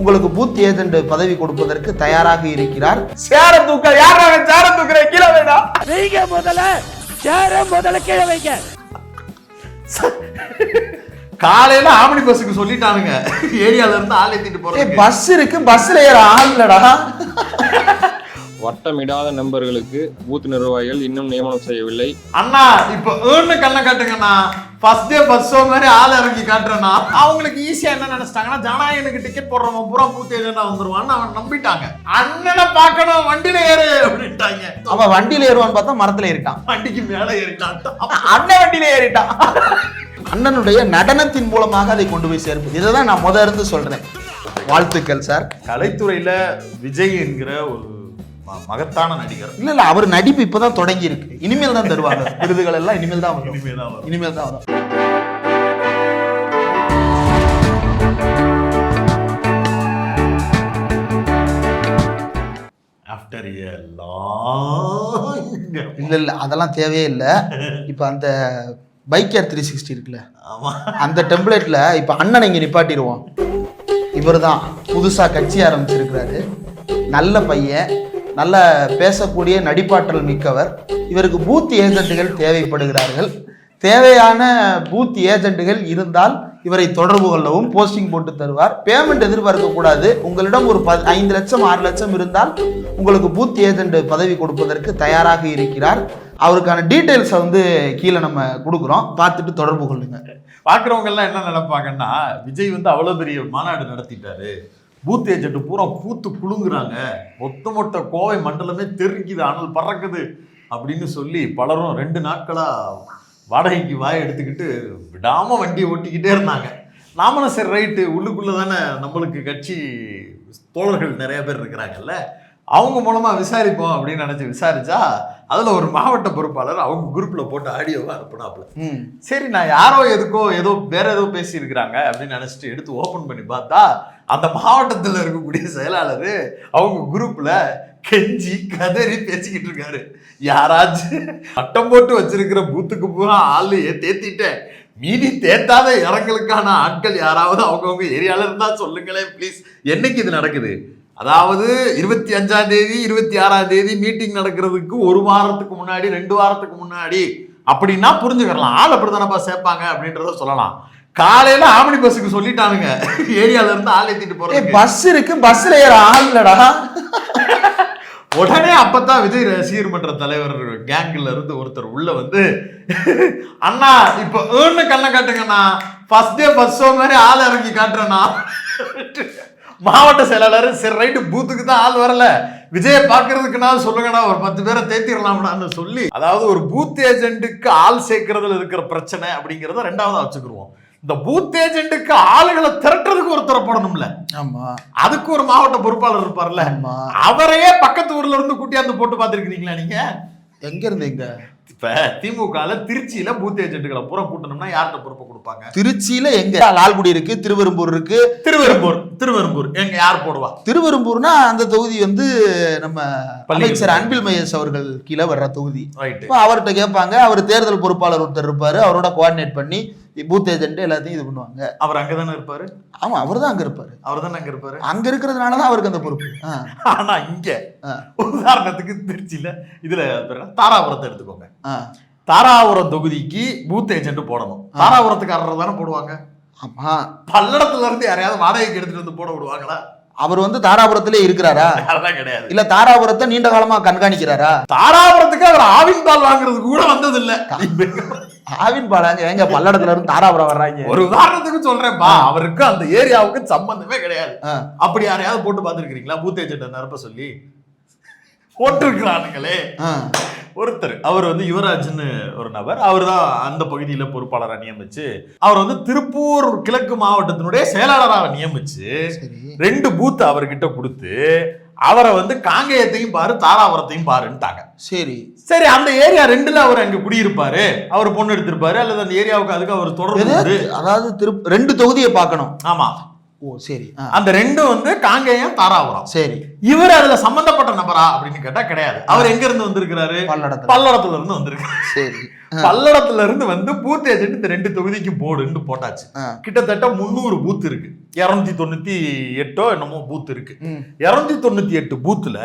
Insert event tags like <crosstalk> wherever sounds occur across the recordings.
உங்களுக்கு booth agent பதவி கொடுப்பதற்கு தயாராக இருக்கிறார். சேர தூக்க யார் சேர தூக்குற கீழே வேணா வைங்க முதல்ல. சேர முதல்ல கீழே வைங்க. காலையில ஆமணி பஸ்ஸுக்கு சொல்லிட்டானுங்க. ஏரியால இருந்து ஆள் ஏத்திட்டு ஏய் போறேன் பஸ் இருக்கு பஸ்ல ஏற ஆள் இல்லடா. வட்டமிடாத நண்பர்களுக்கு பூத் நிர்வாகிகள் இன்னும் நியமனம் செய்யவில்லை. அண்ணா இப்ப ஏன்னு கண்ணை காட்டுங்கண்ணா. ஃபர்ஸ்ட் டே பஸ் ஷோ மாதிரி ஆள் இறங்கி காட்டுறேன்னா அவங்களுக்கு ஈஸியா என்ன நினைச்சிட்டாங்கன்னா ஜனநாயகனுக்கு டிக்கெட் போடுறவன் பூரா பூத் ஏஜென்டா வந்துருவான்னு அவன் நம்பிட்டாங்க. அண்ணனை பார்க்கணும் வண்டியில ஏறு அப்படின்ட்டாங்க. அவன் வண்டியில ஏறுவான்னு பார்த்தா மரத்துல இருக்கான் வண்டிக்கு மேல ஏறிட்டான். அண்ணன் வண்டியில ஏறிட்டான். அண்ணனுடைய நடனத்தின் மூலமாக அதை கொண்டு போய் சேர்ப்பது. இதை தான் நான் முத இருந்து சொல்றேன். வாழ்த்துக்கள் சார். கலைத்துறையில விஜய் என்கிற ஒரு மகத்தான நடிகர். இல்ல இல்ல அவர் நடிப்பு இப்பதான் தொடங்கி இருக்கு இனிமேல் தான் தருவாங்க. விருதுகள் எல்லாம் இனிமேல் தான் வரும். இனிமேல் தான் வரும். இனிமேல் தான் வரும். ஆஃப்டர் ஏ லாங் இல்ல இல்ல அதெல்லாம் தேவையே இல்லை. இப்ப அந்த பைக்கர் த்ரீ சிக்ஸ்டி இருக்குல்ல. அந்த டெம்ப்ளேட்ல இப்ப அண்ணனை இங்க நிப்பாட்டிடுவோம் இவர் தான் புதுசா கட்சி ஆரம்பிச்சிருக்கிறாரு. நல்ல பையன். நல்ல பேசக்கூடிய நடிப்பாற்றல் மிக்கவர். இவருக்கு பூத் ஏஜென்ட்டுகள் தேவைப்படுகிறார்கள். தேவையான பூத் ஏஜென்ட்டுகள் இருந்தால் இவரை தொடர்பு கொள்ளவும் போஸ்டிங் போட்டு தருவார். பேமெண்ட் எதிர்பார்க்கக்கூடாது உங்களிடம் ஒரு ப ஐந்து லட்சம் ஆறு லட்சம் இருந்தால் உங்களுக்கு பூத் ஏஜென்ட் பதவி கொடுப்பதற்கு தயாராக இருக்கிறார். அவருக்கான டீட்டெயில்ஸை வந்து கீழே நம்ம கொடுக்குறோம். பார்த்துட்டு தொடர்பு கொள்ளுங்க. பார்க்குறவங்கெல்லாம் என்ன நினைப்பாங்கன்னா விஜய் வந்து அவ்வளோ பெரிய மாநாடு நடத்திட்டாரு. பூத் ஏஜென்ட் பூரா பூத்து குலுங்குறாங்க மொத்த மொத்த கோவை மண்டலமே தெருக்குது அனல் பறக்குது அப்படின்னு சொல்லி பலரும் ரெண்டு நாட்களாக வாடகைக்கு வாய் எடுத்துக்கிட்டு விடாமல் வண்டியை ஓட்டிக்கிட்டே இருந்தாங்க. நாமளும் சரி ரைட்டு உள்ளுக்குள்ளே தானே நம்மளுக்கு கட்சி தோழர்கள் நிறைய பேர் இருக்கிறாங்கல்ல. அவங்க மூலமா விசாரிப்போம் அப்படின்னு நினைச்சு விசாரிச்சா அதுல ஒரு மாவட்ட பொறுப்பாளர் அவங்க குரூப்ல போட்டு ஆடியோவை அனுப்புனாப்புல. ம். சரி நான் யாரோ எதுக்கோ ஏதோ வேற ஏதோ பேசியிருக்கிறாங்க அப்படின்னு நினைச்சிட்டு எடுத்து ஓபன் பண்ணி பார்த்தா அந்த மாவட்டத்தில் இருக்கக்கூடிய செயலாளர் அவங்க குரூப்ல கெஞ்சி கதறி பேசிக்கிட்டு இருக்காரு. யாராச்சும் பட்டம் போட்டு வச்சிருக்கிற பூத்துக்கு பூரா ஆளு தேத்திட்டேன். மீதி தேத்தாத இடங்களுக்கான ஆட்கள் யாராவது அவங்கவுங்க ஏரியால இருந்தா சொல்லுங்களேன் ப்ளீஸ் என்னைக்கு இது நடக்குது? அதாவது இருபத்தி அஞ்சாம் தேதி இருபத்தி ஆறாம் தேதி மீட்டிங் நடக்கிறதுக்கு ஒரு வாரத்துக்கு முன்னாடி ரெண்டு வாரத்துக்கு முன்னாடி அப்படின்னா புரிஞ்சுக்கலாம் ஆள் அப்படித்தானப்பா சேர்ப்பாங்க அப்படின்றத சொல்லலாம். காலையில ஆமணி பஸ்ஸுக்கு சொல்லிட்டானுங்க. ஏரியால இருந்து ஆள் ஏத்திட்டு போறது பஸ் இருக்கு பஸ்ல ஏற ஆள் இல்லடா. உடனே அப்பதான் விஜய் ரசிகர் மன்ற தலைவர் கேங்ல இருந்து ஒருத்தர் உள்ள வந்து அண்ணா இப்ப ஏன்னு கண்ணை காட்டுங்கண்ணா. ஃபர்ஸ்ட் டே ஷோ மாதிரி ஆள் இறங்கி காட்டுறேண்ணா. மாவட்ட செயலாளர் சரி ரைட்டு பூத்துக்கு தான் ஆள் வரல. விஜய பாக்குறதுக்குனா சொல்லுங்கண்ணா ஒரு பத்து பேரை தேத்திரலாம்டான்னு சொல்லி அதாவது ஒரு பூத் ஏஜென்ட்டுக்கு ஆள் சேர்க்கறதுல இருக்கிற பிரச்சனை அப்படிங்கறத ரெண்டாவதா வச்சுக்கிருவோம். இந்த பூத் ஏஜென்ட்டுக்கு ஆளுகளை திரட்டுறதுக்கு ஒருத்தர் போடணும்ல. ஆமா. அதுக்கு ஒரு மாவட்ட பொறுப்பாளர் இருப்பார்ல. அவரையே பக்கத்து ஊர்ல இருந்து கூட்டியாந்து போட்டு பார்த்திருக்கீங்களா நீங்க? எங்க இருந்து எங்க இப்ப திமுகல திருச்சியில பூத் ஏஜென்ட்டுகளை பூரா கூட்டணும்னா யார்கிட்ட பொறுப்பு கொடுப்பாங்க? திருச்சியில எங்க? லால்குடி இருக்கு திருவெரும்பூர் இருக்கு. திருவெரும்பூர் திருவெரும்பூர். எங்க யார் போடுவா? திருவெரும்பூர்னா அந்த தொகுதி வந்து நம்ம அமைச்சர் அன்பில் மகேஷ் அவர்கள் கீழே வர்ற தொகுதி. அவர்கிட்ட கேட்பாங்க. அவர் தேர்தல் பொறுப்பாளர் ஒருத்தர் இருப்பாரு. அவரோட கோஆர்டினேட் பண்ணி பூத் ஏஜென்ட் எல்லாத்தையும் இது பண்ணுவாங்க. அவர் அங்கதானே இருப்பாரு? ஆமா அவர் தான் அங்க இருப்பாரு. அவர் தானே அங்க இருப்பாரு? அங்க இருக்கிறதுனால தான் அவருக்கு அந்த பொறுப்பு. ஆனா இங்க உதாரணத்துக்கு திருச்சியில இதுல? தாராபுரத்தை எடுத்துக்கோங்க. தாராபுரம் தொகுதிக்கு பூத் ஏஜென்ட் போடணும். தாராபுரத்துக்காரர் தானே போடுவாங்க? ஆமா. பல்லடத்துல இருந்து யாரையாவது வாடகைக்கு எடுத்துட்டு வந்து போட விடுவாங்களா? அவர் வந்து தாராபுரத்திலே இருக்கிறாரா? அதெல்லாம் கிடையாது. இல்ல தாராபுரத்தை நீண்ட காலமா கண்காணிக்கிறாரா? தாராபுரத்துக்கு அவர் ஆவின் பால் வாங்குறதுக்கு கூட வந்தது இல்ல ஆவின் பாலாங்க எங்க பல்லடத்துல இருந்து தாராபுரம் வர்றாங்க? ஒரு உதாரணத்துக்கு சொல்றேன்ப்பா அவருக்கு அந்த ஏரியாவுக்கு சம்பந்தமே கிடையாது. அப்படி யாரையாவது போட்டு பார்த்துருக்கீங்களா பூத் ஏஜென்ட் நிரப்ப சொல்லி? போட்டிருக்கிறானுங்களே. ஒருத்தர். அவர் வந்து யுவராஜ்னு ஒரு நபர். அவர் தான் அந்த பகுதியில பொறுப்பாளராக நியமிச்சு அவர் வந்து திருப்பூர் கிழக்கு மாவட்டத்தினுடைய செயலாளராக நியமிச்சு ரெண்டு பூத் அவர்கிட்ட கொடுத்து அவரை வந்து காங்கேயத்தையும் பாரு தாராபுரத்தையும் பாருன்ட்டாங்க. சரி. சரி அந்த ஏரியா ரெண்டுல அவர் அங்க குடியிருப்பாரு. அவர் பொண்ணு எடுத்திருப்பாரு அல்லது அந்த ஏரியாவுக்கு அதுக்கு அவர் தொடர்பு. அதாவது திரு ரெண்டு தொகுதியை பார்க்கணும். ஆமா. ஓ சரி. அந்த ரெண்டும் வந்து காங்கேயம் தாராபுரம். சரி. இவர் அதுல சம்பந்தப்பட்ட நபரா அப்படின்னு கேட்டா கிடையாது. அவர் எங்க இருந்து வந்திருக்கிறாரு? பல்லடத்துல. இருந்து வந்திருக்காரு சரி. பல்லடத்துல இருந்து வந்து பூத் ஏஜென்ட் இந்த ரெண்டு தொகுதிக்கு போடுன்னு போட்டாச்சு. கிட்டத்தட்ட முந்நூறு பூத் இருக்கு. இருநூத்தி தொண்ணூத்தி எட்டோ என்னமோ பூத் இருக்கு. இருநூத்தி தொண்ணூத்தி எட்டு பூத்துல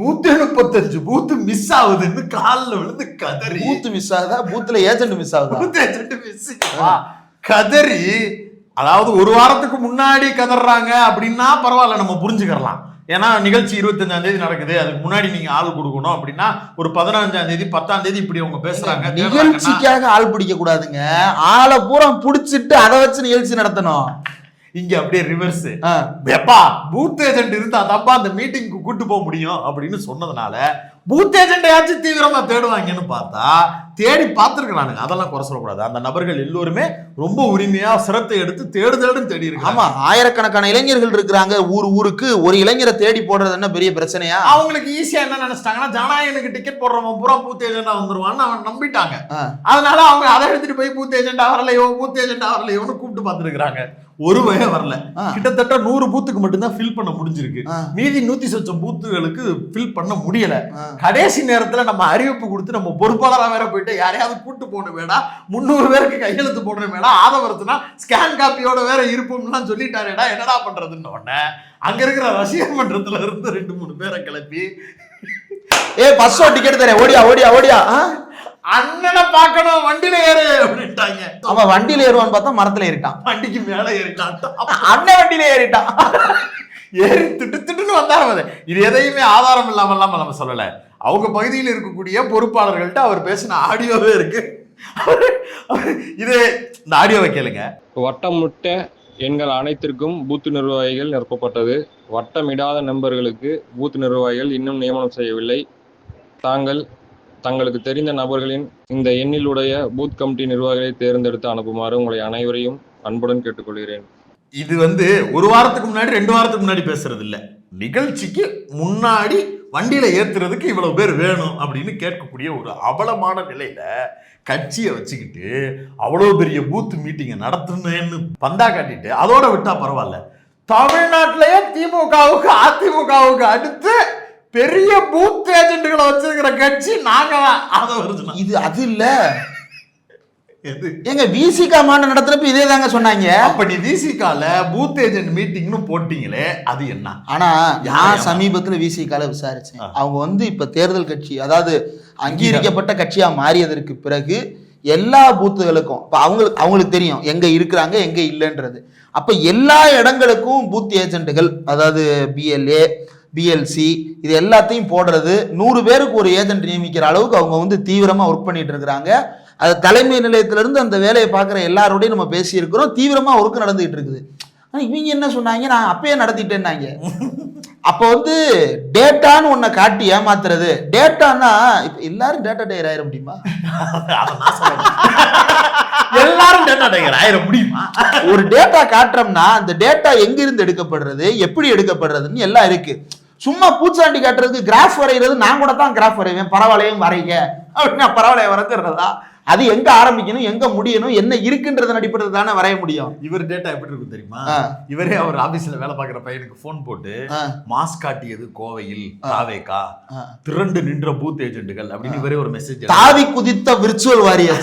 நூத்தி முப்பத்தஞ்சு பூத் மிஸ் ஆகுதுன்னு காலில் விழுந்து கதறி பூத் மிஸ் ஆகுதா? பூத்துல ஏஜென்ட் மிஸ் ஆகுதா? பூத் ஏஜென்ட் மிஸ் கதறி அதாவது ஒரு வாரத்துக்கு முன்னாடி கதறாங்க அப்படின்னா பரவாயில்ல நம்ம புரிஞ்சுக்கலாம் ஏன்னா நிகழ்ச்சி இருபத்தஞ்சாம் தேதி நடக்குது அதுக்கு முன்னாடி நீங்க ஆள் கொடுக்கணும் அப்படின்னா ஒரு பதினஞ்சாம் தேதி பத்தாம் தேதி இப்படி அவங்க பேசுறாங்க நிகழ்ச்சிக்காக ஆள் பிடிக்க கூடாதுங்க. ஆளை பூரா புடிச்சிட்டு அதை வச்சு நிகழ்ச்சி நடத்தணும். இங்க அப்படியே ரிவர்ஸ் எப்பா பூத் ஏஜென்ட் இருந்தா தப்பா அந்த மீட்டிங்க்கு கூட்டு போக முடியும் அப்படின்னு சொன்னதுனால பூத் ஏஜென்டையாச்சும் தீவிரமா தேடுவாங்கன்னு பார்த்தா தேடி பார்த்துருக்கானுங்க அதெல்லாம் குறை சொல்லக்கூடாது. அந்த நபர்கள் எல்லோருமே ரொம்ப உரிமையா சிரத்தை எடுத்து தேடுதல்னு தேடி இருக்காங்க. ஆமா ஆயிரக்கணக்கான இளைஞர்கள் இருக்கிறாங்க. ஊர் ஊருக்கு ஒரு இளைஞரை தேடி போடுறது என்ன பெரிய பிரச்சனையா? அவங்களுக்கு ஈஸியா என்ன நினைச்சிட்டாங்கன்னா ஜனநாயகனுக்கு டிக்கெட் போடுறவன் பூரா பூத் ஏஜென்டா வந்துருவான்னு அவன் நம்பிட்டாங்க. அதனால அவங்க அதை எடுத்துட்டு போய் பூத் ஏஜென்டா வரலையோ பூத் ஏஜென்டா வரலையோன்னு கூப்பிட்டு பார்த்துருக்காங்க ஒரு வகை வரல. கிட்டத்தட்ட நூறு பூத்துக்கு மட்டும்தான் ஃபில் பண்ண முடிஞ்சிருக்கு. மீதி நூத்தி சொச்சம் பூத்துகளுக்கு ஃபில் பண்ண முடியல. கடைசி நேரத்துல நம்ம அறிவிப்பு கொடுத்து நம்ம பொறுப்பாளரா வேற போயிட்டு யாரையாவது கூட்டு போகணும் வேடா முந்நூறு பேருக்கு கையெழுத்து போடணும் வேடா ஆதவரத்துனா ஸ்கேன் காப்பியோட வேற இருப்போம்லாம் சொல்லிட்டாரேடா என்னடா பண்றதுன்னு உடனே அங்க இருக்கிற ரசிகர் மன்றத்துல இருந்து ரெண்டு மூணு பேரை கிளப்பி ஏ பஸ் டிக்கெட் தரேன் ஓடியா ஓடியா ஓடியா ஆ? அண்ணனை பார்க்கணும் வண்டியில ஏறு அப்படின்ட்டாங்க. அவன் வண்டியில ஏறுவான்னு பார்த்தா மரத்துல ஏறிட்டான். வண்டிக்கு மேல ஏறிட்டான். அண்ணன் வண்டியில ஏறிட்டான். ஏறி திட்டு திட்டுன்னு வந்தாரு அவரு. இது எதையுமே ஆதாரம் இல்லாம இல்லாம நம்ம சொல்லல. அவங்க பகுதியில் இருக்கக்கூடிய பொறுப்பாளர்கள்ட்ட அவர் பேசின ஆடியோவே இருக்கு. இது இந்த ஆடியோவை கேளுங்க. வட்டமிட்ட எண்கள் அனைத்திற்கும் பூத் நிர்வாகிகள் நிரப்பப்பட்டது. வட்டமிடாத நண்பர்களுக்கு பூத் நிர்வாகிகள் இன்னும் நியமனம் செய்யவில்லை. தாங்கள் தங்களுக்கு தெரிந்த நபர்களின் இந்த எண்ணிலுடைய பூத் கமிட்டி நிர்வாகிகளை தேர்ந்தெடுத்து அனுப்புமாறு உங்களை அனைவரையும் அன்புடன் கேட்டுக்கொள்கிறேன். இது வந்து ஒரு வாரத்துக்கு முன்னாடி ரெண்டு வாரத்துக்கு முன்னாடி பேசுறது இல்ல நிகழ்ச்சிக்கு முன்னாடி வண்டியில ஏத்துறதுக்கு இவ்வளவு பேர் வேணும் அப்படின்னு கேட்கக்கூடிய ஒரு அவலமான நிலையில கட்சியை வச்சுக்கிட்டு அவ்வளோ பெரிய பூத் மீட்டிங்கை நடத்துனேன்னு பந்தா காட்டிட்டு அதோட விட்டா பரவாயில்ல. தமிழ்நாட்டிலேயே திமுகவுக்கு அதிமுகவுக்கு அடுத்து பெரிய பூத் ஏஜென்ட்டுகளை வச்சிருக்கிற கட்சி நாங்க தான் அதை வருதுனா இது அது இல்ல. எங்க விசிகா மாநாடு நடத்துறப்ப இதே தாங்க சொன்னாங்க. அப்ப நீ விசிகால பூத் ஏஜென்ட் மீட்டிங்னு போட்டீங்களே அது என்ன? ஆனா யாரை நான் சமீபத்துல விசிகால விசாரிச்சேன். அவங்க வந்து இப்ப தேர்தல் கட்சி அதாவது அங்கீகரிக்கப்பட்ட கட்சியா மாறியதற்கு பிறகு எல்லா பூத்துகளுக்கும் இப்ப அவங்களுக்கு அவங்களுக்கு தெரியும் எங்க இருக்கிறாங்க எங்க இல்லைன்றது. அப்ப எல்லா இடங்களுக்கும் பூத் ஏஜென்ட்டுகள் அதாவது பிஎல்ஏ பிஎல்சி இது எல்லாத்தையும் போடுறது. நூறு பேருக்கு ஒரு ஏஜென்ட் நியமிக்கிற அளவுக்கு அவங்க வந்து தீவிரமா ஒர்க் பண்ணிட்டு இருக்கிறாங்க. அது தலைமை நிலையத்திலிருந்து அந்த வேலையை பார்க்குற எல்லாரோடையும் நம்ம பேசியிருக்கிறோம். தீவிரமா ஒர்க் நடந்துகிட்டு இருக்குது. ஆனா இவங்க என்ன சொன்னாங்க? நான் அப்பயே நடத்திட்டேன்னாங்க. அப்போ வந்து டேட்டான்னு ஒன்றை காட்டி ஏமாத்துறது. டேட்டான்னா இப்போ எல்லாரும் டேட்டா டயர் ஆயிட முடியுமா. எல்லாரும் டேட்டா டைகர் ஆயிர முடியுமா? ஒரு டேட்டா காட்டுறோம்னா அந்த டேட்டா எங்கிருந்து எடுக்கப்படுறது? எப்படி எடுக்கப்படுறதுன்னு எல்லாம் இருக்கு. சும்மா பூச்சாண்டி காட்டுறதுக்கு கிராஃப் வரைகிறது நான் கூட தான் கிராஃப் வரைவேன். பரவாயில்லையும் வரைங்க அப்படின்னா பரவாயில்லைய வரைஞ்சிடுறதா? அது எங்க ஆரம்பிக்கணும் எங்க முடியணும் என்ன இருக்குன்றதன் அடிப்படையில் தானே வரைய முடியும். இவர் டேட்டா எப்படி இருக்கும் தெரியுமா. இவரே அவர் ஆபீஸ்ல வேலை பார்க்குற பையனுக்கு ஃபோன் போட்டு ஆ, மாஸ் காட்டியது கோவையில் தாவேகா? ஆ. திரண்டு நின்ற பூத் ஏஜென்ட்டுகள் அப்படின்னு இவரே ஒரு மெசேஜ் தாவி குதித்த விர்ச்சுவல் <laughs> வாரியர்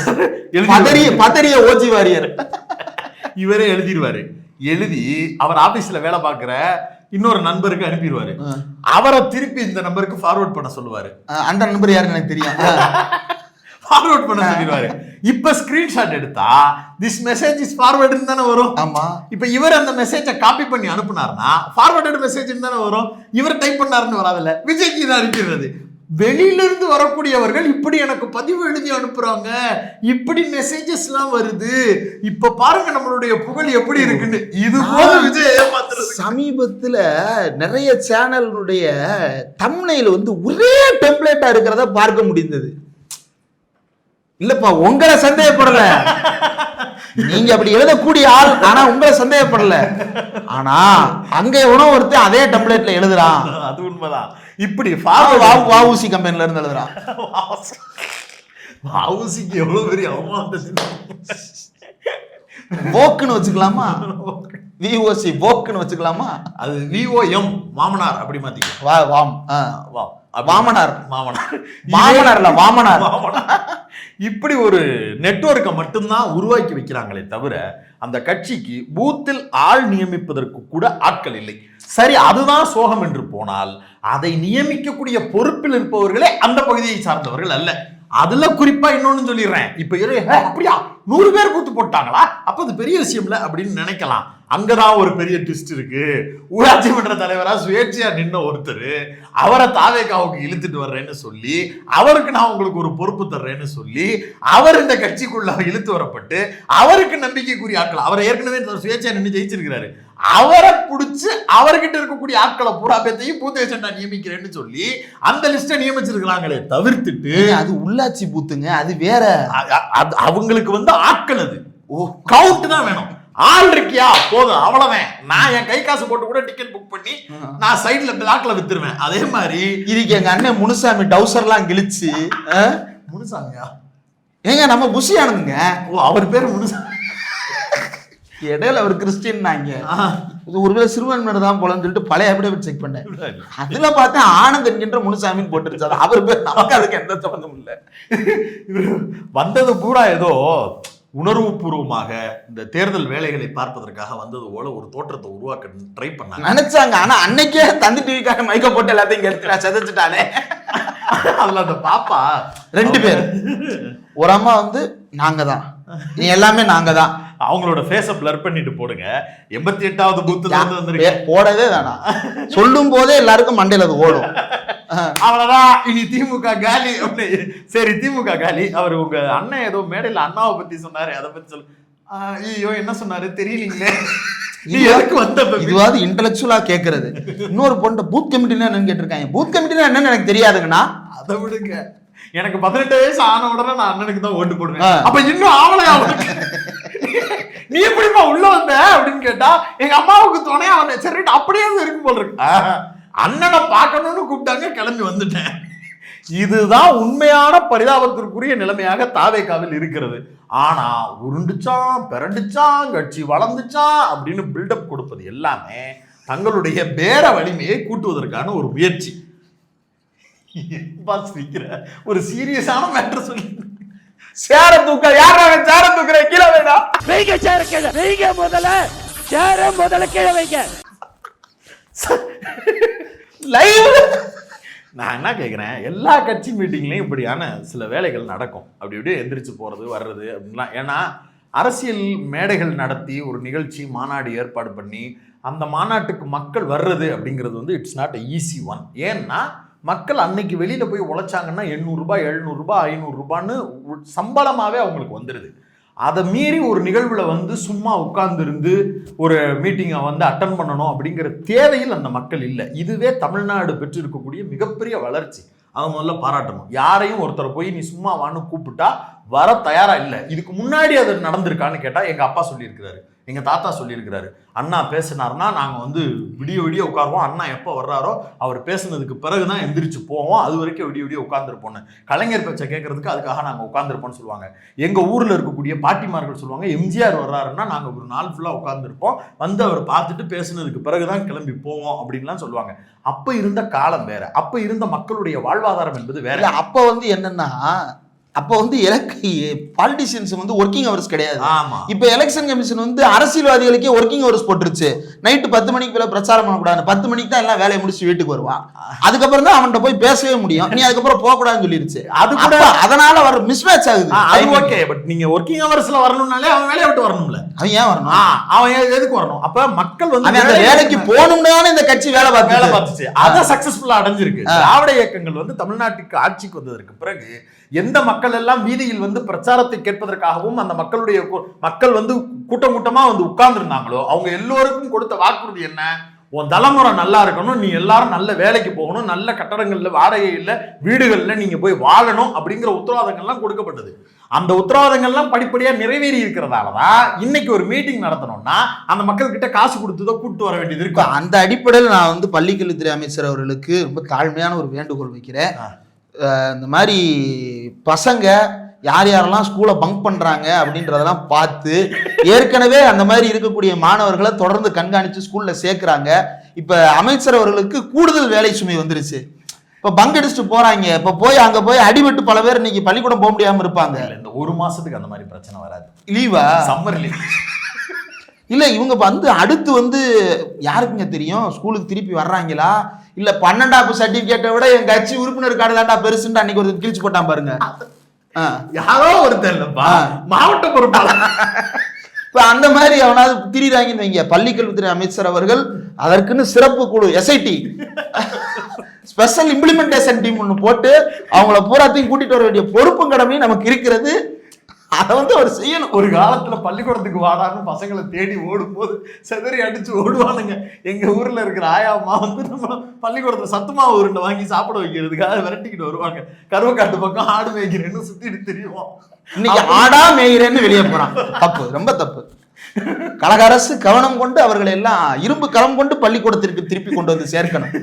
பதறிய பதறிய ஓஜி வாரியர் இவரே எழுதிடுவாரு. எழுதி அவர் ஆபீஸ்ல வேலை பார்க்குற இன்னொரு நண்பருக்கு அனுப்பிடுவாரு. அவரை திருப்பி இந்த நம்பருக்கு ஃபார்வர்ட் பண்ண சொல்லுவாரு. அந்த நண்பர் யாருன்னு எனக்கு தெரியும். ஃபார்வர்ட் பண்ண சொல்லிடுவாரு. இப்ப ஸ்கிரீன்ஷாட் எடுத்தா திஸ் மெசேஜ் இஸ் ஃபார்வர்டுன்னு தானே வரும். ஆமா. இப்ப இவர் அந்த மெசேஜை காப்பி பண்ணி அனுப்புனாருன்னா ஃபார்வர்டட் மெசேஜ் தானே வரும். இவர் டைப் பண்ணாருன்னு வராதுல்ல. விஜய்க்கு இதை அனுப்பிடுறது வெளியில இருந்து வரக்கூடியவர்கள் இப்படி எனக்கு பதிவு எழுதி அனுப்புறாங்க. இப்படி மெசேஜஸ் எல்லாம் வருது. இப்ப பாருங்க நம்மளுடைய புகழ் எப்படி இருக்குன்னு. இது போல விஜய் சமீபத்துல நிறைய சேனலுடைய தம்னையில் வந்து ஒரே டெம்ப்ளேட்டா இருக்கிறத பார்க்க முடிந்தது. இல்லப்பா உங்களை சந்தேகப்படல. நீங்க அப்படி எழுதக்கூடிய ஆள் ஆனா உங்களை சந்தேகப்படல. ஆனா அங்க எவனோ ஒருத்தன் அதே டெம்ப்ளேட்ல எழுதுறான். அது உண்மைதான். இப்படி அவன் ஃபார்வர்ட் வா- வஉசி கம்பெனில இருந்து எழுதுறான் ஹவுசிக்கு எவ்வளவு பெரிய அவமானத்தை போக்குன்னு வச்சுக்கலாமா? விஓசி வோக்குன்னு வச்சுக்கலாமா? அது விஓஎம் மாமனார் அப்படி மாத்திக்கலாம் வா வாம் ஆ. வா அப்படி- வாமனார். மாமனார். மாமனார் இல்ல வாமனார். இப்படி ஒரு நெட்வொர்க்கை மட்டும்தான் உருவாக்கி வைக்கிறாங்களே தவிர அந்த கட்சிக்கு பூத்தில் ஆள் நியமிப்பதற்கு கூட ஆட்கள் இல்லை. சரி அதுதான் சோகம் என்று போனால் அதை நியமிக்கக்கூடிய பொறுப்பில் இருப்பவர்களே அந்த பகுதியை சார்ந்தவர்கள் அல்ல. அதுல குறிப்பா இன்னொன்னு சொல்லிடுறேன். இப்ப அப்படியா? நூறு பேர் கூத்து போட்டாங்களா? அப்ப அது பெரிய விஷயம்ல அப்படின்னு நினைக்கலாம். அங்கதான் ஒரு பெரிய ட்விஸ்ட் இருக்கு. ஊராட்சி மன்ற தலைவரா சுயேட்சையா நின்ன ஒருத்தர் அவரை தாவேக்காவுக்கு இழுத்துட்டு வர்றேன்னு சொல்லி அவருக்கு நான் உங்களுக்கு ஒரு பொறுப்பு தர்றேன்னு சொல்லி அவர் இந்த கட்சிக்குள்ள இழுத்து வரப்பட்டு அவருக்கு நம்பிக்கைக்குரிய ஆட்கள் அவர் ஏற்கனவே சுயேட்சையா நின்று ஜெயிச்சிருக்கிறாரு. அவரை பிடிச்சு அவர்கிட்ட இருக்கக்கூடிய ஆட்களை பூரா பேத்தையும் பூத் ஏஜென்டா நியமிக்கிறேன்னு சொல்லி அந்த லிஸ்ட்டை நியமிச்சிருக்கிறாங்களே தவிர்த்துட்டு அது உள்ளாட்சி பூத்துங்க அது வேற. அவங்களுக்கு வந்து ஆட்கள் அது. ஓ. கவுண்ட் தான் வேணும். ஆள் இருக்கியா? போதும் அவ்வளவுதான் நான் என் கை காசு போட்டு கூட டிக்கெட் புக் பண்ணி நான் சைடுல பிளாக்ல வித்துருவேன். அதே மாதிரி இதுக்கு எங்க அண்ணன் முனுசாமி டவுசர்லாம் கிழிச்சு? முனுசாமியா? ஏங்க நம்ம புஷி ஆனதுங்க ஓ அவர் பேர் முனுசாமி. இடையில அவர் கிறிஸ்டின்னாங்க. இது ஒருவேளை சிறுவன்மேடு தான் போலன்னு சொல்லிட்டு பழைய அபிடேவிட் செக் பண்ணேன். அதுல பார்த்தா ஆனந்த் என்கின்ற முனுசாமின்னு போட்டுருச்சு அது அவர் பேர் நமக்கு அதுக்கு எந்த சம்பந்தம் இல்ல. இவரு வந்தது பூரா ஏதோ உணர்வுபூர்வமாக இந்த தேர்தல் வேலைகளை பார்ப்பதற்காக வந்தது போல ஒரு தோற்றத்தை உருவாக்க ட்ரை பண்ணாங்க. நினைச்சாங்க. ஆனா அன்னைக்கே தந்தி டிவிக்காக மைக்க போட்டு எல்லாத்தையும் கெடுத்து சதைச்சிட்டானே. அதுல அந்த பாப்பா ரெண்டு பேர். ஒரு அம்மா வந்து நாங்க தான் நீ எல்லாமே நாங்க தான் அவங்களோட ஃபேஸ பிளர் பண்ணிட்டு போடுங்க. எண்பத்தி எட்டாவது பூத்துல இருந்து வந்திருக்க போடவே வேணாம். சொல்லும் போதே எல்லாருக்கும் மண்டையில அது ஓடும். அவ்வளவுதான். இனி திமுக காலி. சரி திமுக காலி. அவர் உங்க அண்ணன் ஏதோ மேடையில அண்ணாவை பத்தி சொன்னாரு. அதை பத்தி சொல்லு. ஐயோ என்ன சொன்னாரு? தெரியலீங்களே? இதுவாது இன்டலெக்சுவலா கேக்குறது. இன்னொரு பொண்ணு பூத் கமிட்டினா என்னன்னு கேட்டிருக்காங்க. பூத் கமிட்டினா என்னன்னு எனக்கு தெரியாதுங்கண்ணா. அதை விடுங்க. எனக்கு பதினெட்டு வயசு ஆன உடனே நான் அண்ணனுக்கு தான் ஓட்டு போடுவேன். அப்ப இன்னும் அவனுக்கு <laughs> நீ எப்படிப்பா உள்ள வந்த? அப்படின்னு கேட்டா எங்க அம்மாவுக்கு துணையா அவன் சரி அப்படியே இருக்கும் போல் இருக்கு. அண்ணனை பார்க்கணும்னு கூப்பிட்டாங்க கிளம்பி வந்துட்டேன். இதுதான் உண்மையான பரிதாபத்திற்குரிய நிலைமையாக தாவேக்காவில் இருக்கிறது. ஆனா உருண்டுச்சான் பிறண்டுச்சான் கட்சி வளர்ந்துச்சான் அப்படின்னு பில்டப் கொடுப்பது எல்லாமே தங்களுடைய பேர வலிமையை கூட்டுவதற்கான ஒரு முயற்சி. <laughs> பாஸ் ஒரு சீரியஸான மேட்டர் சொல்லி சேர தூக்க யாரா சேர தூக்குற? கீழே வேணா வைங்க சேர கீழே. வைங்க முதல்ல. சேர முதல்ல கீழே வைங்க. லைவ் நான் என்ன கேட்குறேன் எல்லா கட்சி மீட்டிங்லேயும் இப்படியான சில வேலைகள் நடக்கும். அப்படி இப்படியே எந்திரிச்சு போகிறது வர்றது அப்படின்லாம். ஏன்னா அரசியல் மேடைகள் நடத்தி ஒரு நிகழ்ச்சி மாநாடு ஏற்பாடு பண்ணி அந்த மாநாட்டுக்கு மக்கள் வர்றது அப்படிங்கிறது வந்து இட்ஸ் நாட் ஈஸி ஒன் ஏன்னா மக்கள் அன்னைக்கு வெளியில் போய் உழைச்சாங்கன்னா எண்ணூறுரூபா எழுநூறுபா ஐநூறுரூபான்னு சம்பளமாகவே அவங்களுக்கு வந்துடுது அதை மீறி ஒரு நிகழ்வில் வந்து சும்மா உட்கார்ந்துருந்து ஒரு மீட்டிங்கை வந்து அட்டன் பண்ணணும் அப்படிங்கிற தேவையில் அந்த மக்கள் இல்லை. இதுவே தமிழ்நாடு பெற்றிருக்கக்கூடிய மிகப்பெரிய வளர்ச்சி. அதை முதல்ல பாராட்டணும். யாரையும் ஒருத்தரை போய் நீ சும்மா வான்னு கூப்பிட்டா வர தயாரா இல்லை. இதுக்கு முன்னாடி அது நடந்திருக்கான்னு கேட்டா எங்க அப்பா சொல்லியிருக்கிறாரு. எங்க தாத்தா சொல்லியிருக்கிறாரு. அண்ணா பேசினார்னா நாங்க வந்து விடிய விடிய உட்காருவோம். அண்ணா எப்போ வர்றாரோ அவர் பேசுனதுக்கு பிறகுதான் எந்திரிச்சு போவோம். அது வரைக்கும் விடிய விடிய உட்காந்துருப்போம்னு கலைஞர் பேச்சை கேட்கறதுக்கு அதுக்காக நாங்க உட்காந்துருப்போம்னு சொல்லுவாங்க. எங்க ஊர்ல இருக்கக்கூடிய பாட்டிமார்கள் சொல்லுவாங்க எம்ஜிஆர் வர்றாருன்னா நாங்க ஒரு நாள் ஃபுல்லா உட்காந்துருப்போம் வந்து அவர் பார்த்துட்டு பேசுனதுக்கு பிறகுதான் கிளம்பி போவோம் அப்படின்லாம் சொல்லுவாங்க. அப்ப இருந்த காலம் வேற. அப்ப இருந்த மக்களுடைய வாழ்வாதாரம் என்பது வேற. அப்போ அப்ப வந்து என்னன்னா அப்ப வந்து இலக்கு பாலிட்டிஷியன்ஸ் வந்து ஒர்க்கிங் ஹவர்ஸ் கிடையாது. இப்ப எலெக்ஷன் கமிஷன் வந்து அரசியல்வாதிகளுக்கே ஒர்க்கிங் ஹவர்ஸ் போட்டுருச்சு. நைட்டு பத்து மணிக்கு மேல பிரச்சாரம் பண்ணக்கூடாது பத்து மணிக்கு தான் எல்லாம் வேலையை முடிச்சு வீட்டுக்கு வருவான் அதுக்கப்புறம் தான் அவன்கிட்ட போய் பேசவே முடியும். நீ அதுக்கப்புறம் போக கூடாதுன்னு சொல்லிருச்சு. அது கூட அதனால வர மிஸ்மேட்ச் ஆகுது. அது ஓகே பட் நீங்க ஒர்க்கிங் ஹவர்ஸ்ல வரணும்னாலே அவன் வேலையை விட்டு வரணும்ல. அவன் ஏன் வரணும்? அவன் எதுக்கு வரணும்? அப்ப மக்கள் வந்து அந்த வேலைக்கு விட்டு போகணும்னு இந்த கட்சி வேலை வேலை பார்த்து பார்த்துச்சு அதை சக்சஸ்ஃபுல்லா அடைஞ்சிருக்கு. திராவிட இயக்கங்கள் வந்து தமிழ்நாட்டுக்கு ஆட்சிக்கு வந்ததற்கு பிறகு எந்த மக்கள் எல்லாம் வீதியில் வந்து பிரச்சாரத்தை கேட்பதற்காகவும் அந்த மக்களுடைய மக்கள் வந்து கூட்டம் கூட்டமா வந்து உட்கார்ந்து இருந்தாங்களோ அவங்க எல்லோருக்கும் கொடுத்த வாக்குறுதி என்ன? உன் தலைமுறை நல்லா இருக்கணும் நீ எல்லாரும் நல்ல வேலைக்கு போகணும் நல்ல கட்டடங்கள்ல வாடகை இல்ல வீடுகள்ல நீங்க போய் வாழணும் அப்படிங்கிற உத்தரவாதங்கள்லாம் கொடுக்கப்பட்டது. அந்த உத்தரவாதங்கள்லாம் படிப்படியா நிறைவேறி இருக்கிறதால தான் இன்னைக்கு ஒரு மீட்டிங் நடத்தணும்னா அந்த மக்கள் கிட்ட காசு கொடுத்து தான் கூட்டு வர வேண்டியது இப்ப இருக்கு அந்த அடிப்படையில் நான் வந்து பள்ளிக்கல்வித்துறை அமைச்சர் அவர்களுக்கு ரொம்ப தாழ்மையான ஒரு வேண்டுகோள் வைக்கிறேன். இந்த மாதிரி பசங்க யார் யாரெல்லாம் ஸ்கூலை பங்க் பண்றாங்க அப்படின்றதெல்லாம் பார்த்து ஏற்கனவே அந்த மாதிரி இருக்கக்கூடிய மாணவர்களை தொடர்ந்து கண்காணிச்சு ஸ்கூல்ல சேர்க்கறாங்க. இப்ப அமைச்சர் அவர்களுக்கு கூடுதல் வேலை சுமை வந்துருச்சு. இப்ப பங்க் அடிச்சுட்டு போறாங்க. இப்ப போய் அங்க போய் அடிபட்டு பல பேர் இன்னைக்கு பள்ளிக்கூடம் போக முடியாம இருப்பாங்க. இந்த ஒரு மாசத்துக்கு அந்த மாதிரி பிரச்சனை வராது. லீவா சம்மர் லீவ் இல்ல இவங்க வந்து அடுத்து வந்து யாருக்குங்க தெரியும்? ஸ்கூலுக்கு திருப்பி வர்றாங்களா? இல்ல பன்னெண்டாப்பு சர்டிபிகேட்டை விட என் கட்சி உறுப்பினர் கார்டு தான்டா பெருசுன்னு அன்னைக்கு ஒரு கிழிச்சு போட்டான் பாருங்க. யாரோ ஒருத்தர் இல்லப்பா. மாவட்ட பொறுப்பாளர். இப்ப அந்த மாதிரி அவனாவது திரியிறாங்கன்னு வைங்க. பள்ளிக்கல்வித்துறை அமைச்சர் அவர்கள் அதற்குன்னு சிறப்பு குழு எஸ்ஐடி ஸ்பெஷல் இம்ப்ளிமெண்டேஷன் டீம் ஒன்று போட்டு அவங்கள பூராத்தையும் கூட்டிட்டு வர வேண்டிய பொறுப்பும் கடமையும் நமக்கு இருக்கிறது. அதை வந்து அவர் செய்யணும். ஒரு காலத்துல பள்ளிக்கூடத்துக்கு வாடான்னு பசங்களை தேடி ஓடும்போது செதறி அடிச்சு ஓடுவானுங்க. எங்க ஊர்ல இருக்கிற ஆயா அம்மா வந்து நம்ம பள்ளிக்கூடத்துல சத்துமாவு உருண்டை வாங்கி சாப்பிட வைக்கிறதுக்காக விரட்டிக்கிட்டு வருவாங்க. கருவக்காட்டு பக்கம் ஆடு மேய்க்கிறேன்னு சுத்திட்டு தெரியும் இன்னைக்கு ஆடா மேயிறேன்னு வெளியே போறான். தப்பு ரொம்ப தப்பு. கழக அரசு கவனம் கொண்டு அவர்களை எல்லாம் இரும்பு களம் கொண்டு பள்ளிக்கூடத்திற்கு திருப்பி கொண்டு வந்து சேர்க்கணும்.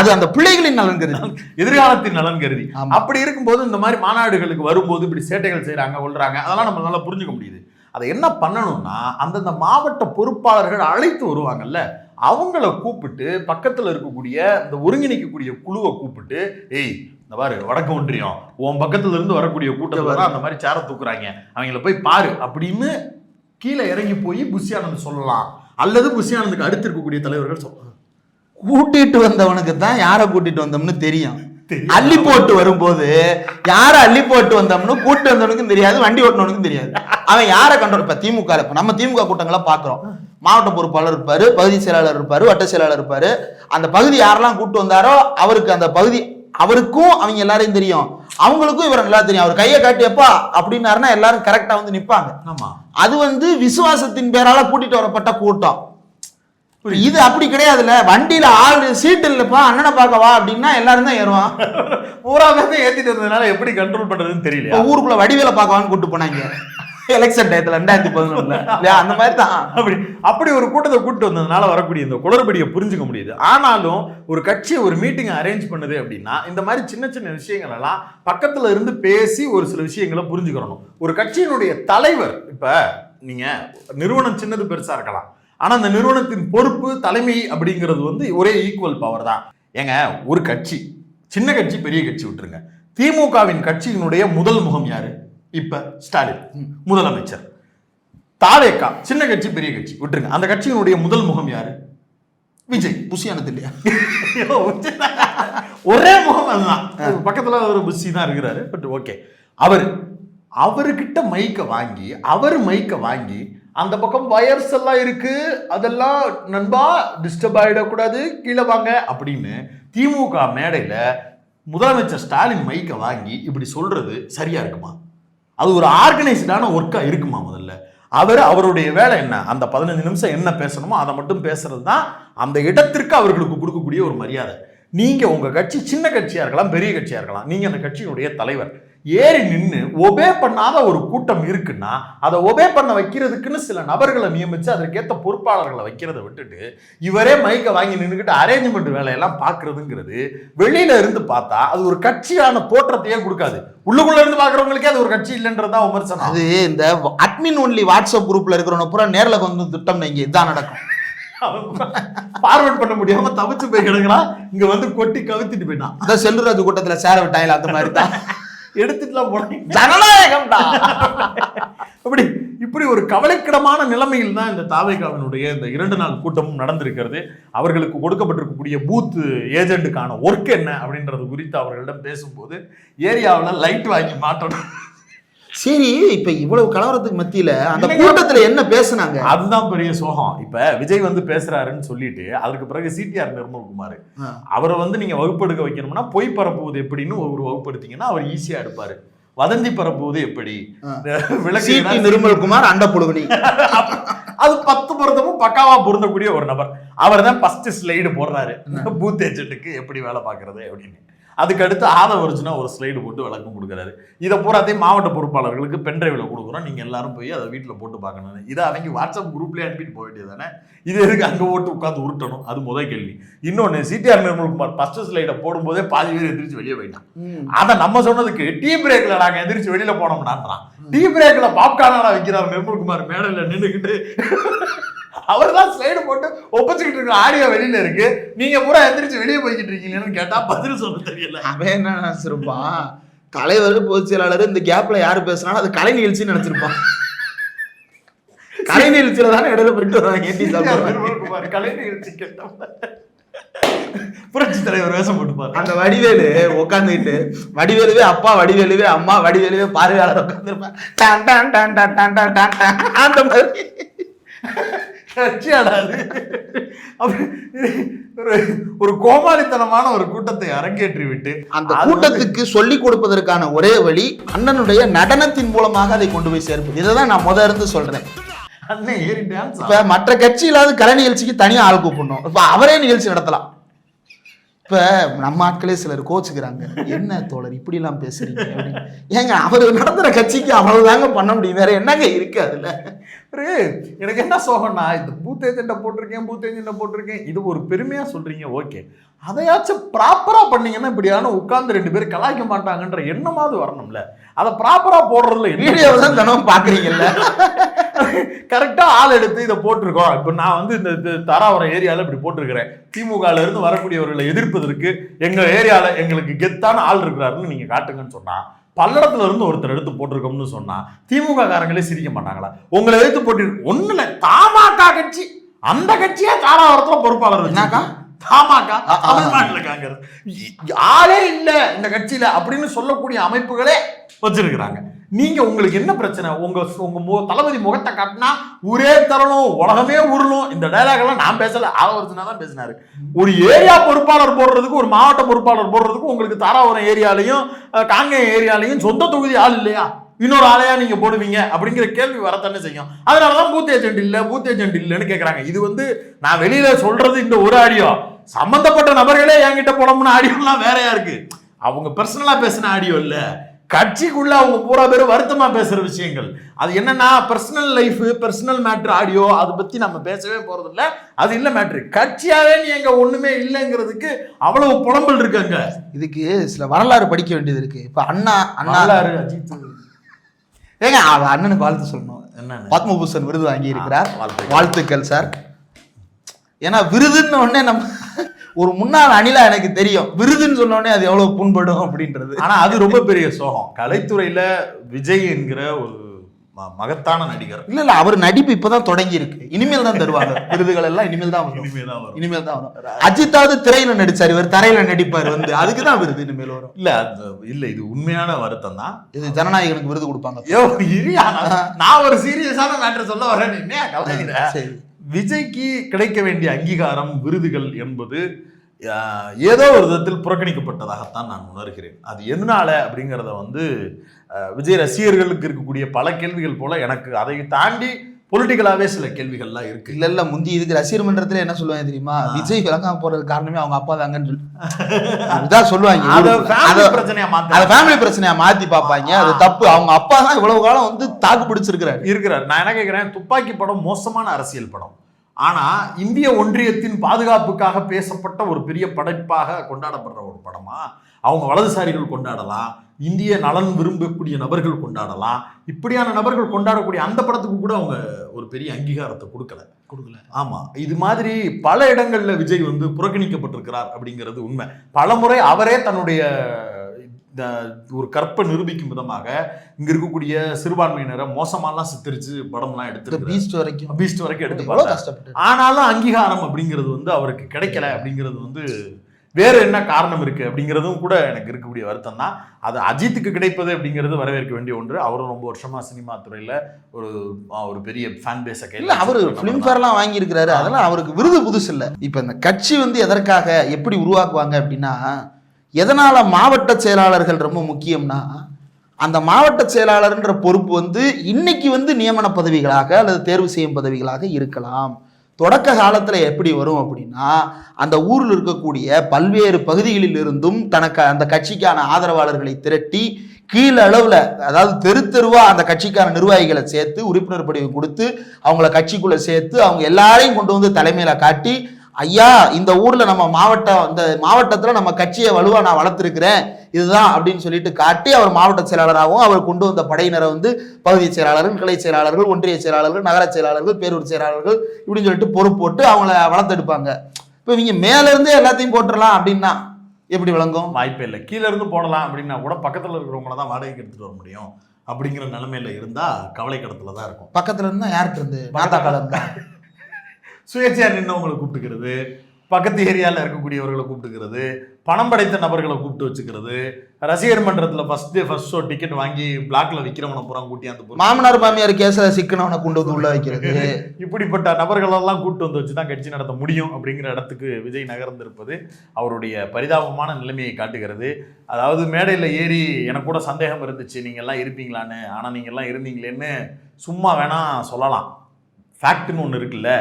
அது அந்த பிள்ளைகளின் நலன் கருதி. எதிர்காலத்தின் நலன் கருதி. அப்படி இருக்கும்போது இந்த மாதிரி மாநாடுகளுக்கு வரும்போது இப்படி சேட்டைகள் செய்றாங்க கொள்றாங்க அதெல்லாம் நம்ம நல்லா புரிஞ்சுக்க முடியுது. அதை என்ன பண்ணணும்னா அந்தந்த மாவட்ட பொறுப்பாளர்கள் அழைத்து வருவாங்கல்ல அவங்கள கூப்பிட்டு பக்கத்துல இருக்கக்கூடிய இந்த ஒருங்கிணைக்கக்கூடிய குழுவை கூப்பிட்டு ஏய் இந்த பாரு வடக்கு ஒன்றியம் உன் பக்கத்துல இருந்து வரக்கூடிய கூட்டத்துல அந்த மாதிரி சேர தூக்குறாங்க. அவங்கள போய் பாரு. அப்படின்னு கீழே இறங்கி போய் புஷியானந்த் சொல்லலாம். அல்லது புஷியானந்துக்கு அடுத்து இருக்கக்கூடிய தலைவர்கள் சொல்லலாம் கூட்டிட்டு வந்தவனுக்கு தான் யாரை கூட்டிட்டு வந்தோம்னு தெரியும். அள்ளி போட்டு வரும்போது யாரை அள்ளி போட்டு வந்தோம்னு கூட்டு வந்தவனுக்கும் தெரியாது வண்டி ஓட்டினவனுக்கும் தெரியாது. அவன் யாரை கண்ட்ரோல் இப்ப திமுக இப்ப நம்ம திமுக கூட்டங்களை பாக்குறோம் மாவட்ட பொறுப்பாளர் இருப்பாரு பகுதி செயலாளர் இருப்பாரு வட்ட செயலாளர் இருப்பாரு. அந்த பகுதி யாரெல்லாம் கூட்டு வந்தாரோ அவருக்கு அந்த பகுதி அவருக்கும் அவங்க எல்லாரையும் தெரியும். அவங்களுக்கும் இவரை நல்லா தெரியும். அவர் கையை காட்டியப்பா அப்படின்னாருன்னா எல்லாரும் கரெக்டா வந்து நிப்பாங்க. ஆமா. அது வந்து விசுவாசத்தின் பேரால கூட்டிட்டு வரப்பட்ட கூட்டம். இது அப்படி கிடையாதுல்ல. வண்டியில ஆளு சீட் இல்லப்பா அண்ணனை பார்க்கவா அப்படின்னா எல்லாரும் தான் ஏறுவான். <laughs> பூரா பேர்த்த ஏத்திட்டு வந்ததுனால எப்படி கண்ட்ரோல் பண்றதுன்னு இப்ப தெரியல ஊருக்குள்ள வடிவேல பார்க்கவான்னு கூட்டு போனாங்க. எலெக்ஷன் டயத்துல ரெண்டாயிரத்தி பதினொன்னு அந்த மாதிரி தான் அப்படி அப்படி ஒரு கூட்டத்தை கூட்டு வந்ததுனால வரக்கூடிய இந்த குளறுபடியை புரிஞ்சுக்க முடியுது. ஆனாலும் ஒரு கட்சி ஒரு மீட்டிங் அரேஞ்ச் பண்ணுது அப்படின்னா இந்த மாதிரி சின்ன சின்ன விஷயங்கள் எல்லாம் பக்கத்துல இருந்து பேசி ஒரு சில விஷயங்களை புரிஞ்சுக்கிறணும். ஒரு கட்சியினுடைய தலைவர் இப்ப நீங்க நிறுவனம் சின்னது பெருசா இருக்கலாம். ஆனா அந்த நிறுவனத்தின் பொறுப்பு தலைமை அப்படிங்கிறது வந்து ஒரே ஈக்குவல் பவர் தான். ஏங்க ஒரு கட்சி சின்ன கட்சி பெரிய கட்சி விட்டுருங்க. திமுகவின் கட்சியினுடைய முதல் முகம் யாரு? இப்ப ஸ்டாலின் முதலமைச்சர். தாவேக்கா சின்ன கட்சி பெரிய கட்சி விட்டுருங்க. அந்த கட்சியினுடைய முதல் முகம் யாரு? விஜய். புசியானது இல்லையா ஒரே முகம் அதுதான். பக்கத்துல ஒரு புஷி தான் இருக்கிறாரு பட் ஓகே. அவர் அவர்கிட்ட மைக்க வாங்கி அவர் மைக்க வாங்கி அந்த பக்கம் வயர்ஸ் எல்லாம் இருக்கு அதெல்லாம் நண்பா டிஸ்டர்ப் ஆயிடக்கூடாது கீழே வாங்க அப்படின்னு திமுக மேடையில முதலமைச்சர் ஸ்டாலின் மைக்க வாங்கி இப்படி சொல்றது சரியா இருக்குமா? அது ஒரு ஆர்கனைஸ்டான ஒர்க்காக இருக்குமா முதல்ல? அவர் அவருடைய வேலை என்ன? அந்த பதினஞ்சு நிமிஷம் என்ன பேசணுமோ அதை மட்டும் பேசுறது தான் அந்த இடத்திற்கு அவர்களுக்கு கொடுக்கக்கூடிய ஒரு மரியாதை. நீங்கள் உங்கள் கட்சி சின்ன கட்சியாக இருக்கலாம் பெரிய கட்சியாக இருக்கலாம் நீங்கள் அந்த கட்சியினுடைய தலைவர். ஏறி நின்று ஒபே பண்ணாத ஒரு கூட்டம் இருக்குன்னா அதை ஒபே பண்ண வைக்கிறதுக்குன்னு சில நபர்களை நியமிச்சு அதற்கேற்ற பொறுப்பாளர்களை வைக்கிறத விட்டுட்டு இவரே மைக்கை வாங்கி நின்றுக்கிட்டு அரேஞ்ச்மெண்ட் வேலையெல்லாம் பார்க்கறதுங்கிறது வெளியில இருந்து பார்த்தா அது ஒரு கட்சியான தோற்றத்தையே கொடுக்காது. உள்ளுக்குள்ள இருந்து பார்க்கறவங்களுக்கே அது ஒரு கட்சி இல்லைன்றதுதான் விமர்சனம். அது இந்த அட்மின் ஒன்லி வாட்ஸ்அப் குரூப்ல இருக்கிறவன பூரா நேர்ல வந்து திட்டம் இங்க இதான் நடக்கும். ஃபார்வர்ட் பண்ண முடியாம தவிச்சு போய் கிடக்குறான். இங்க வந்து கொட்டி கவித்திட்டு போயிட்டான். அதான் செல்லுராஜ் கூட்டத்துல சேர விட்டாங்களா அந்த மாதிரி தான். எடுத்துட்டுலாம் போனீங்க ஜனநாயகம்டா. அப்படி இப்படி ஒரு கவலைக்கிடமான நிலைமையில் தான் இந்த தாவைக்காவினுடைய இந்த இரண்டு நாள் கூட்டமும் நடந்திருக்கிறது. அவர்களுக்கு கொடுக்கப்பட்டிருக்கக்கூடிய பூத் ஏஜென்ட்டுக்கான ஒர்க் என்ன அப்படின்றது குறித்து அவர்களிடம் பேசும்போது ஏரியாவில் லைட் வாங்கி மாட்டணும். சரி இப்ப இவ்வளவு கலவரத்துக்கு மத்தியில அந்த. கூட்டத்துல என்ன பேசுனாங்க? அதுதான் பெரிய சோகம். இப்ப விஜய் வந்து பேசுறாருன்னு சொல்லிட்டு அதற்கு பிறகு சிடிஆர் நிர்மல்குமார். அவரை வந்து நீங்க வகுப்பெடுக்க வைக்கணும்னா பொய் பரப்புவது எப்படின்னு ஒரு வகுப்படுத்தீங்கன்னா அவர் ஈஸியா எடுப்பாரு. வதந்தி பரப்புவது எப்படி. <laughs> விளக்கு நிர்மல்குமார் அண்ட புழுகுனி. <laughs> அது பத்து பொருத்தமும் பக்காவா பொருந்தக்கூடிய ஒரு நபர். அவர் தான் ஃபர்ஸ்ட் ஸ்லைடு போடுறாரு <laughs> பூத் ஏஜென்ட்டுக்கு எப்படி வேலை பார்க்கறது அப்படின்னு. அதுக்கு அடுத்து ஆதவ அர்ஜுனா ஒரு ஸ்லைடு போட்டு விளக்கம் கொடுக்குறாரு. இதை பூராத்தையும் மாவட்ட பொறுப்பாளர்களுக்கு பென்ட்ரைவில் கொடுக்குறோம். நீங்கள் எல்லாரும் போய் அதை வீட்டில் போட்டு பார்க்கணும் இதை அவங்க வாட்ஸ்அப் குரூப்லேயே அனுப்பிட்டு போக வேண்டியது தானே இது எதுக்கு அங்கே ஓட்டு உட்காந்து உருட்டணும்? அது முதல் கேள்வி. இன்னொன்று சிடிஆர் நிர்மல்குமார் ஃபர்ஸ்ட் ஸ்லைடை போடும்போதே பாதி பேர் எந்திரிச்சு வெளியே போயிட்டான் அதை நம்ம சொன்னதுக்கு டீ பிரேக்ல நாங்க எந்திரிச்சு வெளியில போனோம்னான்றான். டீ பிரேக்ல பாப்கார்னா வைக்கிறார் நிர்மல்குமார் மேடையில நின்னுக்கிட்டு அவர் தான் ஸ்லைடு போட்டு ஒப்பச்சுக்கிட்டு இருக்க ஆடியோ வெளியில இருக்கு. நீங்க பூரா எந்திரிச்சு வெளியே போய்கிட்டு இருக்கீங்கன்னு கேட்டா பதில் சொல்ல தெரியல அவன் என்ன நினைச்சிருப்பான் தலைவர் பொதுச் செயலாளர் இந்த கேப்ல யாரு பேசுனாலும் அது கலை நிகழ்ச்சின்னு நினைச்சிருப்பான் கலை நிகழ்ச்சியில தானே வேஷம் போட்டுப்பாரு. அந்த வடிவேலு உட்காந்துக்கிட்டு வடிவேலுவே அப்பா வடிவேலுவே அம்மா வடிவேலுவே பார்வையாளர் உட்காந்துருப்பான் அந்த மாதிரி. கட்சியாடாது ஒரு கோமாளித்தனமான ஒரு கூட்டத்தை அரங்கேற்றி விட்டு அந்த கூட்டத்துக்கு சொல்லிக் கொடுப்பதற்கான ஒரே வழி அண்ணனுடைய நடனத்தின் மூலமாக அதை கொண்டு போய் சேர்ப்பது. இதை தான் நான் முத இருந்து சொல்றேன். இப்ப மற்ற கட்சியிலாவது கலை நிகழ்ச்சிக்கு தனியா ஆள் கூப்பிடணும். இப்ப அவரே நிகழ்ச்சி நடத்தலாம். இப்ப நம்ம ஆட்களே சிலர் கோச்சுக்கிறாங்க. என்ன தோழர் இப்படி எல்லாம் பேசுறீங்க. ஏங்க அவர் நடத்துற கட்சிக்கு அவ்வளவுதாங்க பண்ண முடியும். வேற என்னங்க இருக்கு அதுல? எனக்கு என்ன சோகம்னா இந்த பூத் போட்டிருக்கேன் பூத் போட்டிருக்கேன். இது ஒரு பெருமையா சொல்றீங்க ஓகே. அதையாச்சும் ப்ராப்பரா பண்ணீங்கன்னா இப்படியான உட்கார்ந்து ரெண்டு பேரும் கலாய்க்க மாட்டாங்கன்ற எண்ணமாவது வரணும்ல. அதை ப்ராப்பரா போடுறதுல வீடியோவை தான் தினமும் பாக்குறீங்கல்ல கரெக்டா ஆள் எடுத்து இதை போட்டிருக்கோம். இப்போ நான் வந்து இந்த தாராபுரம் ஏரியால இப்படி போட்டிருக்கிறேன். திமுகல இருந்து வரக்கூடியவர்களை எதிர்ப்பதற்கு எங்க ஏரியால எங்களுக்கு கெத்தான ஆள் இருக்கிறாருன்னு நீங்க காட்டுங்கன்னு சொன்னா பல்லடத்துல இருந்து ஒருத்தர் எடுத்து போட்டிருக்கோம்னு சொன்னா திமுக காரங்களே சிரிக்க மாட்டாங்களா? உங்களை எடுத்து போட்டு ஒண்ணுல தமாக கட்சி. அந்த கட்சியே தாராபுரத்துல பொறுப்பாளர் என்னக்கா? வச்சிருக்காங்க தமாக ஆ, ஆ, ஆ. தமிழ் மாநில காங்கிரஸ். ஆளே இல்ல இந்த கட்சியில அப்படின்னு சொல்லக்கூடிய அமைப்புகளே வச்சிருக்கிறாங்க. நீங்க உங்களுக்கு என்ன பிரச்சனை? உங்க உங்க மு- தளபதி முகத்தை காட்டினா ஒரே தரணும் உலகமே உருளும் இந்த டயலாக் எல்லாம் நான் பேசல. ஆலோசனை தான் பேசினாரு. ஒரு ஏரியா பொறுப்பாளர் போடுறதுக்கு ஒரு மாவட்ட பொறுப்பாளர் போடுறதுக்கு உங்களுக்கு தாராபுரம் ஏரியாலையும் காங்கேயம் ஏரியாலையும் சொந்த தொகுதி ஆள் இல்லையா? இன்னொரு ஆளையா நீங்க போடுவீங்க? அப்படிங்கிற கேள்வி வரத்தானே செய்யும். அதனாலதான் பூத் ஏஜென்ட் இல்ல பூத் ஏஜென்ட் இல்லைன்னு கேக்குறாங்க. இது வந்து நான் வெளியில சொல்றது இந்த ஒரு ஆடியோ. சம்பந்தப்பட்ட நபர்களே என்கிட்ட போடணும்னு ஆடியோலாம் வேறையா இருக்கு. அவங்க பர்சனலா பேசின ஆடியோ இல்லை. கட்சிக்குள்ள அவங்க பூரா பேரும் வருத்தமா பேசுற விஷயங்கள். அது என்னன்னா personal life personal matter audio அதை பத்தி நம்ம பேசவே போறது இல்ல அது இல்ல மேட்ரு கட்சியாவே நீ எங்க ஒண்ணுமே இல்லைங்கிறதுக்கு அவ்வளவு புலம்பல் இருக்காங்க. இதுக்கு சில வரலாறு படிக்க வேண்டியது இருக்கு. இப்ப அண்ணா அண்ணா. அஜித். ஏங்க அண்ணனுக்கு வாழ்த்து சொல்லணும். என்னன்னு? பத்மபூஷன் விருது வாங்கி இருக்கிறார். வாழ்த்துக்கள் சார். ஏன்னா விருதுன்னு உடனே நம்ம ஒரு முன்னாள் அணிலா எனக்கு தெரியும். விருதுன்னு சொன்ன உடனே அது எவ்வளவு புண்படும் அப்படின்றது. ஆனா அது ரொம்ப பெரிய சோகம். கலைத்துறையில விஜய் என்கிற ஒரு மகத்தான நடிகர். இல்ல இல்ல அவர் நடிப்பு இப்பதான் தொடங்கி இருக்கு இனிமேல் தான் தருவாங்க. <laughs> விருதுகள் எல்லாம் இனிமேல் தான் வரும். இனிமேதான் வரும். இனிமேல் தான் வரும். அஜித்தாவது திரையில நடிச்சார் இவர் தரையில நடிப்பார் வந்து. அதுக்கு தான் விருது இனிமேல் வரும். இல்ல இல்ல இது உண்மையான வருத்தம் தான். இது ஜனநாயகனுக்கு விருது கொடுப்பாங்க. நான் ஒரு சீரியஸான மேட்டர் சொல்ல வரேன் என்ன சரி. விஜய்க்கு கிடைக்க வேண்டிய அங்கீகாரம் விருதுகள் என்பது ஏதோ ஒரு விதத்தில் புறக்கணிக்கப்பட்டதாகத்தான் நான் உணர்கிறேன். அது எதனால அப்படிங்கிறத வந்து விஜய் ரசிகர்களுக்கு இருக்கக்கூடிய பல கேள்விகள் போல எனக்கு அதை தாண்டி பொலிட்டிக்கலாவே சில கேள்விகள்லாம் இருக்கு. இல்ல இல்ல முந்தி இதுக்கு ரசிகர் மன்றத்துல என்ன சொல்லுவாங்க தெரியுமா? விஜய் விளங்காம போறது காரணமே அவங்க அப்பா தாங்கன்னு சொல்லி. <laughs> அதுதான் சொல்லுவாங்க. அத ஃபேமிலி பிரச்சனையா மாத்தி பாப்பாங்க அது தப்பு. அவங்க அப்பா தான் இவ்வளவு காலம் வந்து தாக்கு பிடிச்சிருக்கிறாரு. இருக்கிறார். நான் என்ன கேட்கிறேன் துப்பாக்கி படம் மோசமான அரசியல் படம். ஆனா இந்திய ஒன்றியத்தின் பாதுகாப்புக்காக பேசப்பட்ட ஒரு பெரிய படைப்பாக கொண்டாடப்படுற ஒரு படமா? அவங்க வலதுசாரிகள் கொண்டாடலாம் இந்திய நலன் விரும்பக்கூடிய நபர்கள் கொண்டாடலாம். இப்படியான நபர்கள் கொண்டாடக்கூடிய அந்த படத்துக்கு கூட அவங்க ஒரு பெரிய அங்கீகாரத்தை கொடுக்கல. கொடுக்கல. ஆமா. இது மாதிரி பல இடங்கள்ல விஜய் வந்து புறக்கணிக்கப்பட்டிருக்கிறார் அப்படிங்கிறது உண்மை. பலமுறை அவரே தன்னுடைய ஒரு கற்பை நிரூபிக்கும் விதமாக இங்க இருக்கக்கூடிய சிறுபான்மையினரை மோசமாலாம் சித்தரிச்சு படம்லாம் இந்த எடுத்து பீஸ்ட் வரைக்கும். பீஸ்ட் வரைக்கும் எடுத்து. கஷ்டப்பட்டு ஆனாலும் அங்கீகாரம் அப்படிங்கிறது வந்து அவருக்கு கிடைக்கல அப்படிங்கிறது வந்து வேற என்ன காரணம் இருக்கு அப்படிங்கிறதும் கூட எனக்கு இருக்கக்கூடிய வருத்தம் தான். அது அஜித்துக்கு கிடைப்பது அப்படிங்கிறது வரவேற்க வேண்டிய ஒன்று. அவரும் ரொம்ப வருஷமா சினிமா துறையில ஒரு ஒரு பெரிய ஃபேன் பேஸை இல்ல அவரு பிலிம் ஃபேர்லாம் வாங்கி இருக்கிறாரு அதெல்லாம் அவருக்கு விருது புதுசு இல்ல. இப்ப இந்த கட்சி வந்து எதற்காக எப்படி உருவாக்குவாங்க அப்படின்னா எதனால் மாவட்ட செயலாளர்கள் ரொம்ப முக்கியம்னா அந்த மாவட்ட செயலாளர்ன்ற பொறுப்பு வந்து இன்னைக்கு வந்து நியமன பதவிகளாக அல்லது தேர்வு செய்யும் பதவிகளாக இருக்கலாம். தொடக்க காலத்தில் எப்படி வரும் அப்படின்னா அந்த ஊரில் இருக்கக்கூடிய பல்வேறு பகுதிகளில் இருந்தும் தனக்கு அந்த கட்சிக்கான ஆதரவாளர்களை திரட்டி கீழ் அளவில் அதாவது தெரு தெருவாக அந்த கட்சிக்கான நிர்வாகிகளை சேர்த்து உறுப்பினர் படிவு கொடுத்து அவங்கள கட்சிக்குள்ளே சேர்த்து அவங்க எல்லாரையும் கொண்டு வந்து தலைமையில் காட்டி ஐயா இந்த ஊர்ல நம்ம மாவட்டம் இந்த மாவட்டத்துல நம்ம கட்சியை வலுவா நான் வளர்த்துருக்கிறேன். இதுதான் அப்படின்னு சொல்லிட்டு காட்டி அவர் மாவட்ட செயலாளராகவும் அவர் கொண்டு வந்த படையினரை வந்து பகுதி செயலாளர்கள் கிளை செயலாளர்கள் ஒன்றிய செயலாளர்கள் நகர செயலாளர்கள் பேரூர் செயலாளர்கள் இப்படின்னு சொல்லிட்டு பொறுப்பு போட்டு அவங்கள வளர்த்தெடுப்பாங்க. இப்போ இவங்க மேல இருந்தே எல்லாத்தையும் போட்டுடலாம் அப்படின்னா எப்படி விளங்கும்? வாய்ப்பே இல்லை. கீழே இருந்து போடலாம் அப்படின்னா கூட பக்கத்துல இருக்கிறவங்கள தான் வாடகைக்கு எடுத்துட்டு வர முடியும். அப்படிங்கிற நிலைமையில இருந்தா கவலை கடத்துல தான் இருக்கும். பக்கத்துல இருந்தா யார்கிட்ட இருந்து? நாத்தாக்கால இருந்தா <laughs> சுயேட்சையா நின்னவங்களை கூப்பிட்டுக்கிறது பக்கத்து ஏரியாவில் இருக்கக்கூடியவர்களை கூப்பிட்டுக்கிறது பணம் படைத்த நபர்களை கூப்பிட்டு வச்சுக்கிறது ரசிகர் மன்றத்தில் first day first show ticket வாங்கி பிளாக்ல விற்கிறவனை பூரா கூட்டி அந்த மாமனார் மாமியார் கேஸ்ல சிக்கனவனை கொண்டு வந்து உள்ள வைக்கிறது. இப்படிப்பட்ட நபர்களெல்லாம் கூட்டு வந்து வச்சு தான் கட்சி நடத்த முடியும் அப்படிங்கிற இடத்துக்கு விஜய் நகர்ந்திருப்பது அவருடைய பரிதாபமான நிலைமையை காட்டுகிறது. அதாவது மேடையில் ஏறி எனக்கு கூட சந்தேகம் இருந்துச்சு நீங்க எல்லாம் இருப்பீங்களான்னு? ஆனால் நீங்க எல்லாம் இருந்தீங்களேன்னு சும்மா வேணா சொல்லலாம். ஃபேக்ட்னு ஒன்று இருக்குல்ல.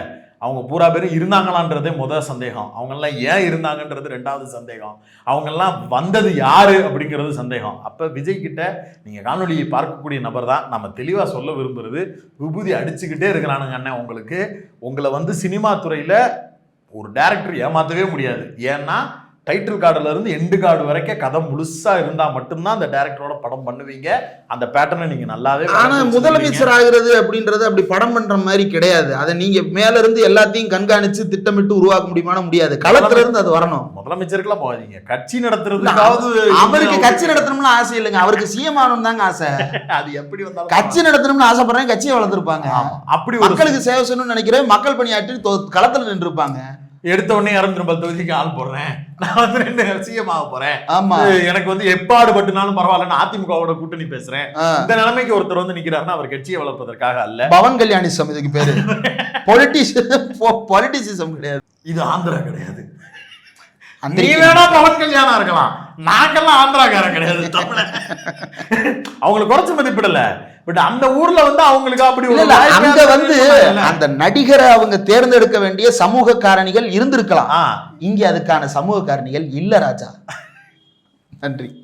அவங்க பூரா பேரும் இருந்தாங்களான்றதே முதல் சந்தேகம். அவங்கெல்லாம் ஏன் இருந்தாங்கன்றது ரெண்டாவது சந்தேகம். அவங்கெல்லாம் வந்தது யாரு அப்படிங்கிறது சந்தேகம். அப்போ விஜய் கிட்ட நீங்கள் காணொலியை பார்க்கக்கூடிய நபர் தான். நம்ம தெளிவாக சொல்ல விரும்புறது விபூதி அடிச்சுக்கிட்டே இருக்கிறானுங்க அண்ணன் உங்களுக்கு. உங்களை வந்து சினிமா துறையில் ஒரு டேரக்டர் ஏமாற்றவே முடியாது. ஏன்னா டைட்டில் கார்டுல இருந்து எண்டு கார்டு வரைக்கும் கதை முழுசா இருந்தா மட்டும்தான் அந்த டேரக்டரோட படம் பண்ணுவீங்க. அந்த பேட்டர்னை நீங்க நல்லாவே ஆனா வரைஞ்சு வச்சிருவீங்க. முதலமைச்சர் ஆகுறது அப்படின்றது அப்படி படம் பண்ற மாதிரி கிடையாது. அதை நீங்க மேல இருந்து எல்லாத்தையும் கண்காணிச்சு திட்டமிட்டு உருவாக்க முடியுமானா முடியாது. களத்துல இருந்து அது வரணும். முதலமைச்சருக்குலாம் போகாதீங்க. கட்சி நடத்துறதுக்காவது அவருக்கு கட்சி நடத்தணும்னு ஆசை இல்லைங்க. அவருக்கு சிஎம் ஆகணும் தாங்க ஆசை. <laughs> அது எப்படி வந்தாலும் கட்சி நடத்தணும்னு ஆசைப்படுறேன் கட்சியை வளர்த்துருப்பாங்க. அப்படி ஒரு மக்களுக்கு சேவை செய்யணும்னு நினைக்கிறேன் மக்கள் பணியாற்றி களத்துல நின்று இருப்பாங்க எடுத்த உடனே இரநூத்தி தொகுதிக்கு ஆள் போடுறேன். நான் வந்து ரெண்டு சிஎம் ஆக போறேன். ஆமா. எனக்கு வந்து எப்பாடு பட்டுனாலும் பரவாயில்ல அதிமுகவோட கூட்டணி பேசுறேன். இந்த நிலைமைக்கு ஒருத்தர் வந்து நிக்கிறாருன்னா அவர் கட்சியை வளர்ப்பதற்காக அல்ல. பவன் கல்யாணிசம் இதுக்கு பேரு. <laughs> பொலிட்டிசிசம் கிடையாது. இது ஆந்திரா கிடையாது. நீ வேணா பவன் கல்யாணம் இருக்கலாம். நாங்கெல்லாம் ஆந்திராக்காரன் கிடையாது தமிழ. அவங்களை குறைச்சு மதிப்பிடல. பட் அந்த ஊர்ல வந்து அவங்களுக்கு அப்படி அங்க வந்து. அந்த நடிகரை அவங்க தேர்ந்தெடுக்க வேண்டிய சமூக காரணிகள் இருந்திருக்கலாம். இங்க அதுக்கான சமூக காரணிகள் இல்ல ராஜா. நன்றி.